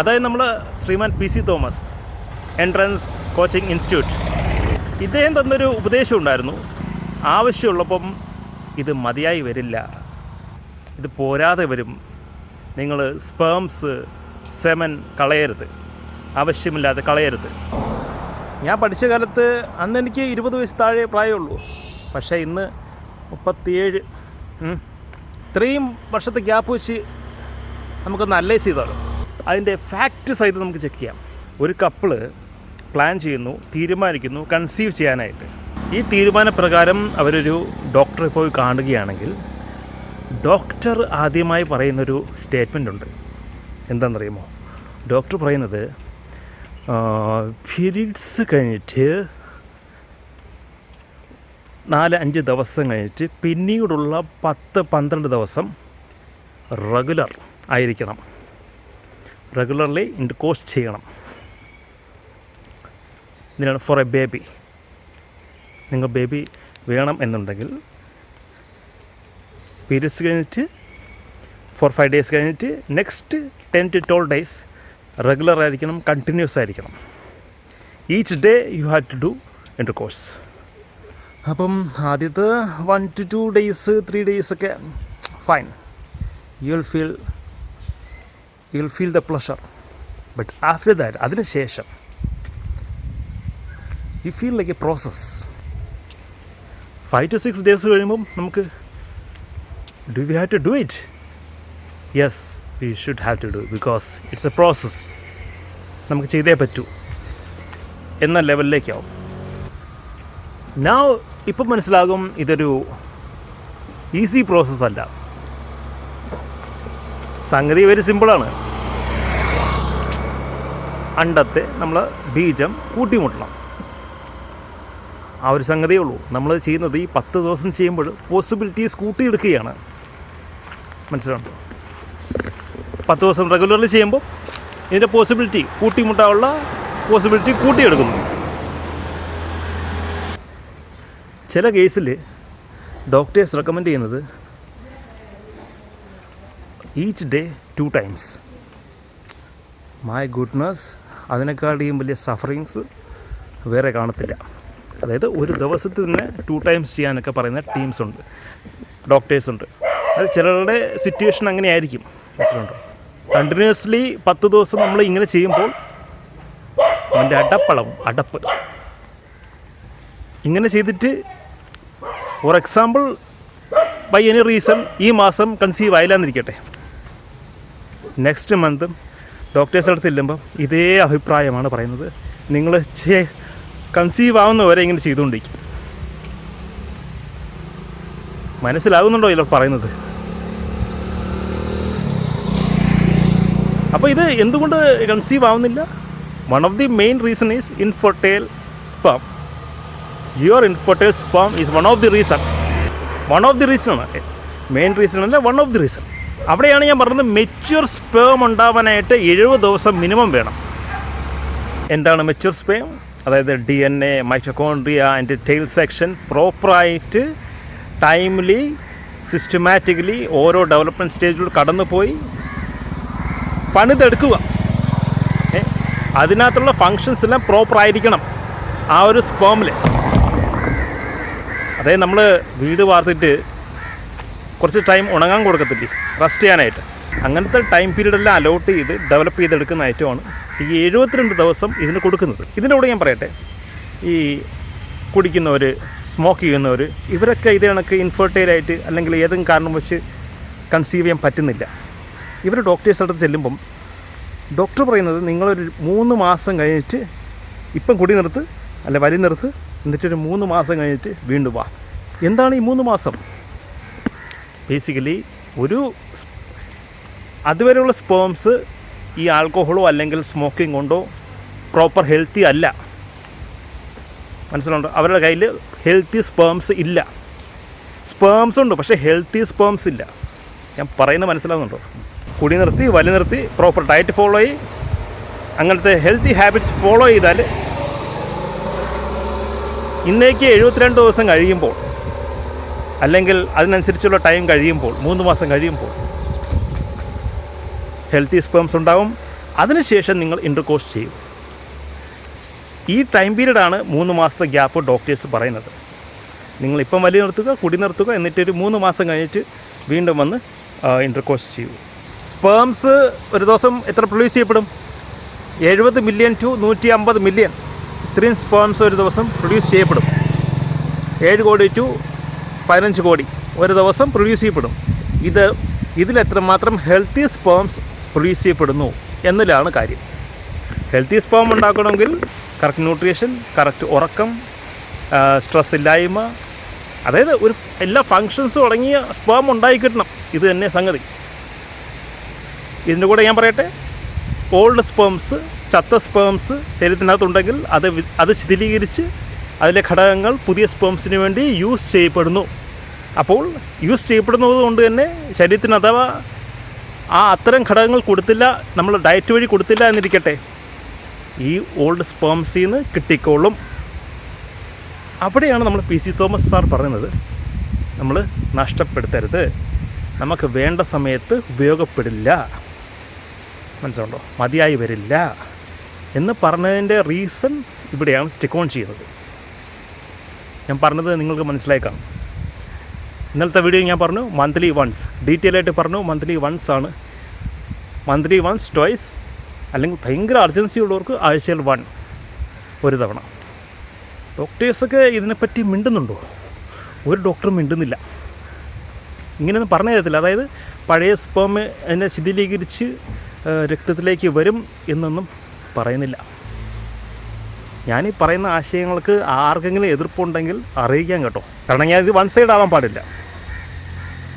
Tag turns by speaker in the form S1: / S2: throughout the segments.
S1: അതായത് നമ്മൾ Shriman P C Thomas entrance coaching institute. ഇദ്ദേഹം തന്നൊരു ഉപദേശം ഉണ്ടായിരുന്നു. ആവശ്യമുള്ളപ്പം ഇത് മതിയായി വരില്ല. ഇത് പോരാതെ വരും. നിങ്ങൾ സ്പേംസ് സെമൻ കളയരുത്. ആവശ്യമില്ലാതെ കളയരുത്. ഞാൻ പഠിച്ച കാലത്ത് അന്ന് എനിക്ക് ഇരുപത് വയസ്സ് താഴെ പ്രായമുള്ളൂ പക്ഷേ ഇന്ന് മുപ്പത്തിയേഴ്. ഇത്രയും വർഷത്തെ ഗ്യാപ്പ് വെച്ച് നമുക്ക് നല്ല ചെയ്താലോ? അതിന്റെ ഫാക്റ്റ് സഹിതം നമുക്ക് ചെക്ക് ചെയ്യാം. ഒരു കപ്പിൾ പ്ലാൻ ചെയ്യുന്നു തീരുമാനിക്കുന്നു കൺസീവ് ചെയ്യാനായിട്ട്. ഈ തീരുമാനപ്രകാരം അവരൊരു ഡോക്ടറെ പോയി കാണുകയാണെങ്കിൽ ഡോക്ടർ ആദ്യമായി പറയുന്നൊരു സ്റ്റേറ്റ്മെന്റ് ഉണ്ട്. എന്താണെന്നറിയുമോ? ഡോക്ടർ പറയുന്നത് പീരീഡ്സ് കഴിഞ്ഞിട്ട് നാല് അഞ്ച് ദിവസം കഴിഞ്ഞിട്ട് പിന്നീടുള്ള പത്ത് പന്ത്രണ്ട് ദിവസം റെഗുലർ ആയിരിക്കണം. റെഗുലർലി ഇൻകോസ് ചെയ്യണം. ഇതിനാണ് ഫോർ എ ബേബി നിങ്ങൾ ബേബി വേണം എന്നുണ്ടെങ്കിൽ പീരീഡ്സ് കഴിഞ്ഞിട്ട് ഫോർ ഫൈവ് ഡേയ്സ് കഴിഞ്ഞിട്ട് next ten to twelve days regular ആയിരിക്കണം കണ്ടിന്യൂസ് ആയിരിക്കണം. Each day you have to do intercourse അപ്പം ആദ്യത്തെ one two two days three days ഒക്കെ fine you will feel you will feel the pleasure but after that അതിന് ശേഷം you feel like a process five to six days കഴിയുമ്പം നമുക്ക് do we have to do it yes we should have to do because it's a process നമുക്ക് ചെയ്തേ പറ്റൂ. എന്ന ലെവലിലേക്കാവും നാവ് ഇപ്പം മനസ്സിലാകും ഇതൊരു ഈസി പ്രോസസ് അല്ല. സംഗതി വെരി സിമ്പിളാണ്. അണ്ടത്തെ നമ്മൾ ബീജം കൂട്ടിമുട്ടണം. ആ ഒരു സംഗതിയേ ഉള്ളൂ. നമ്മൾ ചെയ്യുന്നത് ഈ പത്ത് ദിവസം ചെയ്യുമ്പോൾ പോസിബിലിറ്റീസ് കൂട്ടിയെടുക്കുകയാണ്. മനസ്സിലുണ്ടോ പത്ത് ദിവസം റെഗുലർലി ചെയ്യുമ്പോൾ ഇതിന്റെ പോസിബിലിറ്റി കൂട്ടിമുട്ടാനുള്ള പോസിബിലിറ്റി കൂട്ടിയെടുക്കുന്നു. ചില കേസിൽ ഡോക്ടേഴ്സ് റെക്കമെൻഡ് ചെയ്യുന്നത് each day two times my goodness അതിനേക്കാളും വലിയ സഫറിങ്സ് വേറെ കാണത്തില്ല. അതായത് ഒരു ദിവസത്തിൽ തന്നെ ടു ടൈംസ് ചെയ്യാനൊക്കെ പറയുന്ന ടീംസ് ഉണ്ട് ഡോക്ടേഴ്സ് ഉണ്ട്. അത് ചിലരുടെ സിറ്റുവേഷൻ അങ്ങനെ ആയിരിക്കും മനസ്സിലുണ്ടോ? കണ്ടിന്യൂസ്ലി പത്ത് ദിവസം നമ്മൾ ഇങ്ങനെ ചെയ്യുമ്പോൾ അവന്റെ അടപ്പളവും അടപ്പ്. ഇങ്ങനെ ചെയ്തിട്ട് for example by any reason ഈ മാസം കൺസീവ് ആയില്ലാന്നിരിക്കട്ടെ. നെക്സ്റ്റ് മന്ത് ഡോക്ടേഴ്സ് അടുത്ത് ഇല്ലുമ്പം ഇതേ അഭിപ്രായമാണ് പറയുന്നത്. നിങ്ങൾ കൺസീവ് ആവുന്നവരെ ഇങ്ങനെ ചെയ്തുകൊണ്ടിരിക്കും. മനസ്സിലാകുന്നുണ്ടോ ഇല്ല പറയുന്നത്? അപ്പോൾ ഇത് എന്തുകൊണ്ട് കൺസീവ് ആവുന്നില്ല? One of the main reason is infertile sperm your infertile sperm is one of the reason one of the reason ആണ്. മെയിൻ റീസൺ അല്ല വൺ ഓഫ് ദി റീസൺ അവിടെയാണ് ഞാൻ പറഞ്ഞത് മെച്യൂർ സ്പേം ഉണ്ടാവാനായിട്ട് എഴുപത് ദിവസം മിനിമം വേണം. എന്താണ് മെച്യൂർ സ്പേം അതായത് D N A mitochondria and tail section പ്രോപ്പറായിട്ട് ടൈംലി സിസ്റ്റമാറ്റിക്കലി ഓരോ ഡെവലപ്മെന്റ് സ്റ്റേജിലൂടെ കടന്നുപോയി പണിതെടുക്കുക? അതിനകത്തുള്ള ഫങ്ഷൻസ് എല്ലാം പ്രോപ്പർ ആയിരിക്കണം ആ ഒരു സ്പേമിൽ അതായത് നമ്മൾ വീട് വാർത്തിട്ട് കുറച്ച് ടൈം ഉണങ്ങാൻ കൊടുക്കത്തില്ലേ? റെസ്റ്റ് ചെയ്യാനായിട്ട്. അങ്ങനത്തെ ടൈം പീരീഡെല്ലാം അലോട്ട് ചെയ്ത് ഡെവലപ്പ് ചെയ്തെടുക്കുന്ന ഐറ്റമാണ് ഈ എഴുപത്തിരണ്ട് ദിവസം ഇതിന് കൊടുക്കുന്നത്. ഇതിന്റെ കൂടെ ഞാൻ പറയട്ടെ. ഈ കുടിക്കുന്നവർ സ്മോക്ക് ചെയ്യുന്നവർ ഇവരൊക്കെ ഇത് കണക്ക് ഇൻഫെർട്ടൈലായിട്ട് അല്ലെങ്കിൽ ഏതെങ്കിലും കാരണം വെച്ച് കൺസീവ് ചെയ്യാൻ പറ്റുന്നില്ല. ഇവർ ഡോക്ടേഴ്സ് അടുത്ത് ചെല്ലുമ്പം ഡോക്ടർ പറയുന്നത് നിങ്ങളൊരു മൂന്ന് മാസം കഴിഞ്ഞിട്ട് ഇപ്പം കുടി നിർത്ത് അല്ലെ വലി നിർത്ത് എന്നിട്ടൊരു മൂന്ന് മാസം കഴിഞ്ഞിട്ട് വീണ്ടും വാ. എന്താണ് ഈ മൂന്ന് മാസം? ബേസിക്കലി ഒരു അതുവരെയുള്ള സ്പേംസ് ഈ ആൽക്കോഹോളോ അല്ലെങ്കിൽ സ്മോക്കിംഗ് കൊണ്ടോ പ്രോപ്പർ ഹെൽത്തി അല്ല. മനസ്സിലുണ്ടോ അവരുടെ കയ്യിൽ ഹെൽത്തി സ്പേംസ് ഇല്ല. സ്പേംസ് ഉണ്ട് പക്ഷേ ഹെൽത്തി സ്പേംസ് ഇല്ല. ഞാൻ പറയുന്നത് മനസ്സിലാവുന്നുണ്ടോ? കുടി നിർത്തി വലി നിർത്തി പ്രോപ്പർ ഡയറ്റ് ഫോളോ ചെയ്യും അങ്ങനത്തെ ഹെൽത്തി ഹാബിറ്റ്സ് ഫോളോ ചെയ്താൽ ഇന്നേക്ക് എഴുപത്തിരണ്ട് ദിവസം കഴിയുമ്പോൾ അല്ലെങ്കിൽ അതിനനുസരിച്ചുള്ള ടൈം കഴിയുമ്പോൾ മൂന്ന് മാസം കഴിയുമ്പോൾ ഹെൽത്തി സ്പേംസ് ഉണ്ടാവും. അതിനുശേഷം നിങ്ങൾ ഇന്റർകോഴ്സ് ചെയ്യും. ഈ ടൈം പീരീഡാണ് മൂന്ന് മാസത്തെ ഗ്യാപ്പ് ഡോക്ടേഴ്സ് പറയുന്നത്. നിങ്ങളിപ്പം വലിയ നിർത്തുക കുടി നിർത്തുക എന്നിട്ട് ഒരു മൂന്ന് മാസം കഴിഞ്ഞിട്ട് വീണ്ടും വന്ന് ഇന്റർകോഴ്സ് ചെയ്യൂ. സ്പേംസ് ഒരു ദിവസം എത്ര പ്രൊഡ്യൂസ് ചെയ്യപ്പെടും? എഴുപത് മില്യൺ ടു നൂറ്റി അമ്പത് മില്യൺ ഇത്രയും സ്പേംസ് ഒരു ദിവസം പ്രൊഡ്യൂസ് ചെയ്യപ്പെടും. ഏഴ് കോടി ടു പതിനഞ്ച് കോടി. ഒരു ദിവസം പ്രൊഡ്യൂസ് ചെയ്യപ്പെടും. ഇത് ഇതിലെത്രമാത്രം ഹെൽത്തി സ്പേംസ് പ്രൊഡ്യൂസ് ചെയ്യപ്പെടുന്നു എന്നതിലാണ് കാര്യം. ഹെൽത്തി സ്പേം ഉണ്ടാക്കണമെങ്കിൽ കറക്റ്റ് ന്യൂട്രീഷൻ കറക്റ്റ് ഉറക്കം സ്ട്രെസ് ഇല്ലായ്മ അതായത് ഒരു എല്ലാ ഫങ്ഷൻസും അടങ്ങിയ സ്പേം ഉണ്ടായി കിട്ടണം. ഇത് തന്നെ സംഗതി. ഇതിന്റെ കൂടെ ഞാൻ പറയട്ടെ. ഓൾഡ് സ്പേംസ് ചത്ത സ്പേംസ് ശരീരത്തിനകത്തുണ്ടെങ്കിൽ അത് അത് ശിഥിലീകരിച്ച് അതിലെ ഘടകങ്ങൾ പുതിയ സ്പേംസിന് വേണ്ടി യൂസ് ചെയ്യപ്പെടുന്നു. അപ്പോൾ യൂസ് ചെയ്യപ്പെടുന്നത് കൊണ്ട് തന്നെ ശരീരത്തിന് അഥവാ ആ അത്തരം ഘടകങ്ങൾ കൊടുത്തില്ല നമ്മൾ ഡയറ്റ് വഴി കൊടുത്തില്ല എന്നിരിക്കട്ടെ ഈ ഓൾഡ് സ്പേംസിൽ നിന്ന് കിട്ടിക്കോളും. അവിടെയാണ് നമ്മൾ പി സി തോമസ് സാർ പറയുന്നത് നമ്മൾ നഷ്ടപ്പെടുത്തരുത്. നമുക്ക് വേണ്ട സമയത്ത് ഉപയോഗപ്പെടില്ല. മനസ്സിലുണ്ടോ മതിയായി വരില്ല. എന്ന് പറഞ്ഞതിന്റെ റീസൺ ഇവിടെയാണ് സ്റ്റിക്ക് ഓൺ ചെയ്യുന്നത്. ഞാൻ പറഞ്ഞത് നിങ്ങൾക്ക് മനസ്സിലാക്കാം ഇന്നലത്തെ വീഡിയോ ഞാൻ പറഞ്ഞു മന്ത്ലി വൺസ് ഡീറ്റെയിൽ ആയിട്ട് പറഞ്ഞു മന്ത്ലി വൺസ് ആണ്. മന്ത്ലി വൺസ് ട്വൈസ് അല്ലെങ്കിൽ ഭയങ്കര അർജൻസി ഉള്ളവർക്ക് ആഴ്ചയിൽ വൺ ഒരു തവണ. ഡോക്ടേഴ്സൊക്കെ ഇതിനെപ്പറ്റി മിണ്ടുന്നുണ്ടോ? ഒരു ഡോക്ടറും മിണ്ടുന്നില്ല. ഇങ്ങനെയൊന്നും പറഞ്ഞു തരത്തില്ല. അതായത് പഴയ സ്പേം അതിനെ ശിഥിലീകരിച്ച് രക്തത്തിലേക്ക് വരും എന്നൊന്നും പറയുന്നില്ല. ഞാൻ ഈ പറയുന്ന ആശയങ്ങൾക്ക് ആർക്കെങ്കിലും എതിർപ്പുണ്ടെങ്കിൽ അറിയിക്കാൻ കേട്ടോ. കാരണം ഞാൻ ഇത് വൺ സൈഡ് ആവാൻ പാടില്ല.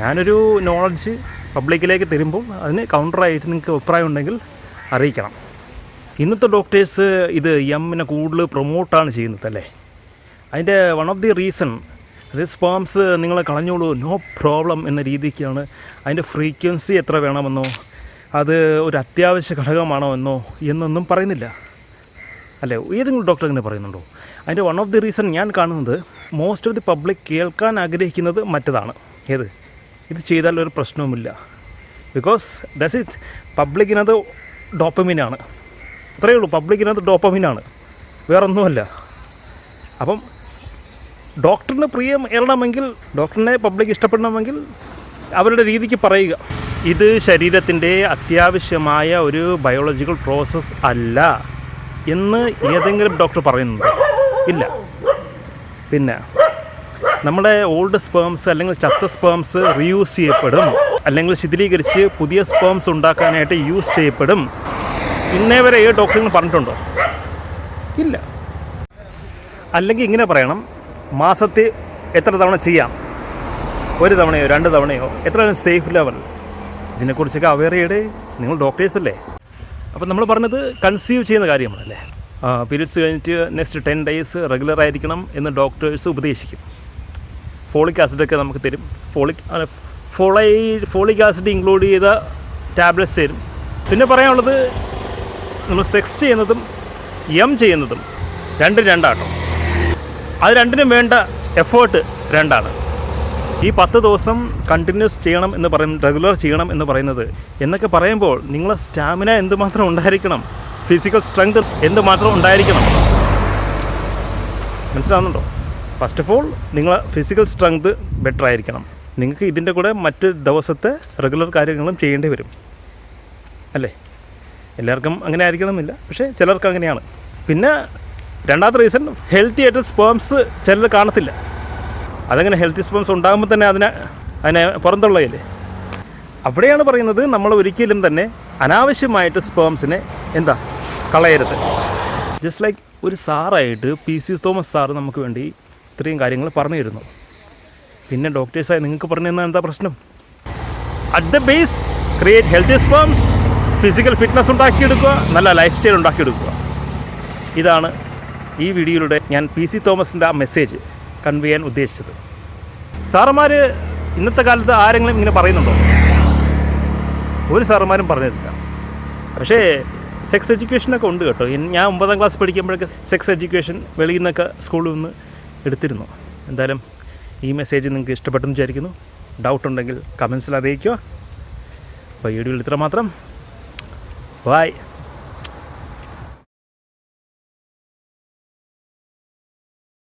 S1: ഞാനൊരു നോളജ് പബ്ലിക്കിലേക്ക് തരുമ്പോൾ അതിന് കൗണ്ടറായിട്ട് നിങ്ങൾക്ക് അഭിപ്രായം ഉണ്ടെങ്കിൽ അറിയിക്കണം. ഇന്നത്തെ ഡോക്ടേഴ്സ് ഇത് എമ്മിനെ കൂടുതൽ പ്രൊമോട്ടാണ് ചെയ്യുന്നത് അല്ലേ? അതിന്റെ വൺ ഓഫ് ദി റീസൺ അത് സ്പാംസ് നിങ്ങൾ കളഞ്ഞോളൂ നോ പ്രോബ്ലം എന്ന രീതിക്കാണ് അതിന്റെ ഫ്രീക്വൻസി എത്ര വേണമെന്നോ അത് ഒരു അത്യാവശ്യ ഘടകമാണോ എന്നോ എന്നൊന്നും പറയുന്നില്ല. അല്ലേ? ഏതെങ്കിലും ഡോക്ടർ അങ്ങനെ പറയുന്നുണ്ടോ? അതിന്റെ വൺ ഓഫ് ദി റീസൺ ഞാൻ കാണുന്നത് മോസ്റ്റ് ഓഫ് ദി പബ്ലിക് കേൾക്കാൻ ആഗ്രഹിക്കുന്നത് മറ്റതാണ്. ഏത്? ഇത് ചെയ്താൽ ഒരു പ്രശ്നവുമില്ല. ബിക്കോസ് ദസ് ഇറ്റ് പബ്ലിക്കിനത് ഡോപ്പമിനാണ് അത്രയേ ഉള്ളൂ. പബ്ലിക്കിനത് ഡോപ്പമിനാണ് വേറൊന്നുമല്ല. അപ്പം ഡോക്ടറിന് പ്രിയം ഏറണമെങ്കിൽ ഡോക്ടറിനെ പബ്ലിക് ഇഷ്ടപ്പെടണമെങ്കിൽ അവരുടെ രീതിക്ക് പറയുക. ഇത് ശരീരത്തിന്റെ അത്യാവശ്യമായ ഒരു ബയോളജിക്കൽ പ്രോസസ്സ് അല്ല. എന്ന് ഏതെങ്കിലും ഡോക്ടർ പറയുന്നുണ്ട്. ഇല്ല. പിന്നെ നമ്മുടെ ഓൾഡ് സ്പേംസ് അല്ലെങ്കിൽ ചത്ത സ്പേംസ് റീയൂസ് ചെയ്യപ്പെടും. അല്ലെങ്കിൽ ശിഥിലീകരിച്ച് പുതിയ സ്പേംസ് ഉണ്ടാക്കാനായിട്ട് യൂസ് ചെയ്യപ്പെടും. ഇന്നേ വരെ ഏത് ഡോക്ടറിന് പറഞ്ഞിട്ടുണ്ടോ? ഇല്ല. അല്ലെങ്കിൽ ഇങ്ങനെ പറയണം മാസത്തിൽ എത്ര തവണ ചെയ്യാം? ഒരു തവണയോ രണ്ട് തവണയോ? എത്രയാണ് സേഫ് ലെവൽ ഇതിനെക്കുറിച്ചൊക്കെ അവെയർ ചെയ്യടേ. നിങ്ങൾ ഡോക്ടേഴ്സ് അല്ലേ അപ്പം നമ്മൾ പറഞ്ഞത് കൺസീവ് ചെയ്യുന്ന കാര്യമാണല്ലേ പീരീഡ്സ് കഴിഞ്ഞിട്ട് നെക്സ്റ്റ് ടെൻ ഡേയ്സ് റെഗുലർ ആയിരിക്കണം എന്ന് ഡോക്ടേഴ്സ് ഉപദേശിക്കും. ഫോളിക് ആസിഡൊക്കെ നമുക്ക് തരും. ഫോളിക് ഫോളൈ ഫോളിക് ആസിഡ് ഇൻക്ലൂഡ് ചെയ്ത ടാബ്ലറ്റ്സ് തരും. പിന്നെ പറയാനുള്ളത് നമ്മൾ സെക്സ് ചെയ്യുന്നതും എം ചെയ്യുന്നതും രണ്ടും രണ്ടാട്ടോ. അത് രണ്ടിനും വേണ്ട എഫേർട്ട് രണ്ടാണ്. ഈ പത്ത് ദിവസം കണ്ടിന്യൂസ് ചെയ്യണം എന്ന് പറയും റെഗുലർ ചെയ്യണം എന്ന് പറയുന്നത് എന്നൊക്കെ പറയുമ്പോൾ നിങ്ങളെ സ്റ്റാമിന എന്തുമാത്രം ഉണ്ടായിരിക്കണം? ഫിസിക്കൽ സ്ട്രെങ്ത് എന്തുമാത്രം ഉണ്ടായിരിക്കണം? മനസ്സിലാവുന്നുണ്ടോ? ഫസ്റ്റ് ഓഫ് ഓൾ നിങ്ങളെ ഫിസിക്കൽ സ്ട്രെങ്ത് ബെറ്റർ ആയിരിക്കണം. നിങ്ങൾക്ക് ഇതിന്റെ കൂടെ മറ്റ് ദിവസത്തെ റെഗുലർ കാര്യങ്ങളും ചെയ്യേണ്ടി വരും. അല്ലേ? എല്ലാവർക്കും അങ്ങനെ ആയിരിക്കണം എന്നില്ല പക്ഷേ ചിലർക്ക് അങ്ങനെയാണ്. പിന്നെ രണ്ടാമത്തെ റീസൺ ഹെൽത്തി ആയിട്ട് സ്പേംസ് ചിലർ കാണത്തില്ല. അതങ്ങനെ ഹെൽത്ത് ഇഷ്യൂസ് ഉണ്ടാകുമ്പോൾ തന്നെ അതിനെ അതിനെ പുറന്തള്ളയില്ലേ? അവിടെയാണ് പറയുന്നത് നമ്മൾ ഒരിക്കലും തന്നെ അനാവശ്യമായിട്ട് സ്പേംസിനെ എന്താ കളയരുത്. ജസ്റ്റ് ലൈക്ക് ഒരു സാറായിട്ട് പി സി തോമസ് സാറ് നമുക്ക് വേണ്ടി ഇത്രയും കാര്യങ്ങൾ പറഞ്ഞു തരുന്നു പിന്നെ ഡോക്ടേഴ്സായി നിങ്ങൾക്ക് പറഞ്ഞു തന്നാൽ എന്താ പ്രശ്നം? At the base create healthy sperms physical fitness ഉണ്ടാക്കിയെടുക്കുക നല്ല ലൈഫ് സ്റ്റൈൽ ഉണ്ടാക്കിയെടുക്കുക. ഇതാണ് ഈ വീഡിയോയിലൂടെ ഞാൻ പി സി തോമസിന്റെ ആ മെസ്സേജ് കൺവേ ചെയ്യാൻ ഉദ്ദേശിച്ചത്. സാറന്മാർ ഇന്നത്തെ കാലത്ത് ആരെങ്കിലും ഇങ്ങനെ പറയുന്നുണ്ടോ? ഒരു സാറന്മാരും പറഞ്ഞിട്ടില്ല. പക്ഷേ സെക്സ് എഡ്യൂക്കേഷനൊക്കെ ഉണ്ട് കേട്ടോ. ഞാൻ ഒമ്പതാം ക്ലാസ് പഠിക്കുമ്പോഴൊക്കെ സെക്സ് എഡ്യൂക്കേഷൻ വെളിയിൽ നിന്നൊക്കെ സ്കൂളിൽ നിന്ന് എടുത്തിരുന്നു. എന്തായാലും ഈ മെസ്സേജ് നിങ്ങൾക്ക് ഇഷ്ടപ്പെട്ടെന്ന് വിചാരിക്കുന്നു. ഡൗട്ട് ഉണ്ടെങ്കിൽ കമൻസിൽ അറിയിക്കുക. അപ്പോൾ ഈ വീഡിയോയിൽ ഇത്ര മാത്രം. ബായ്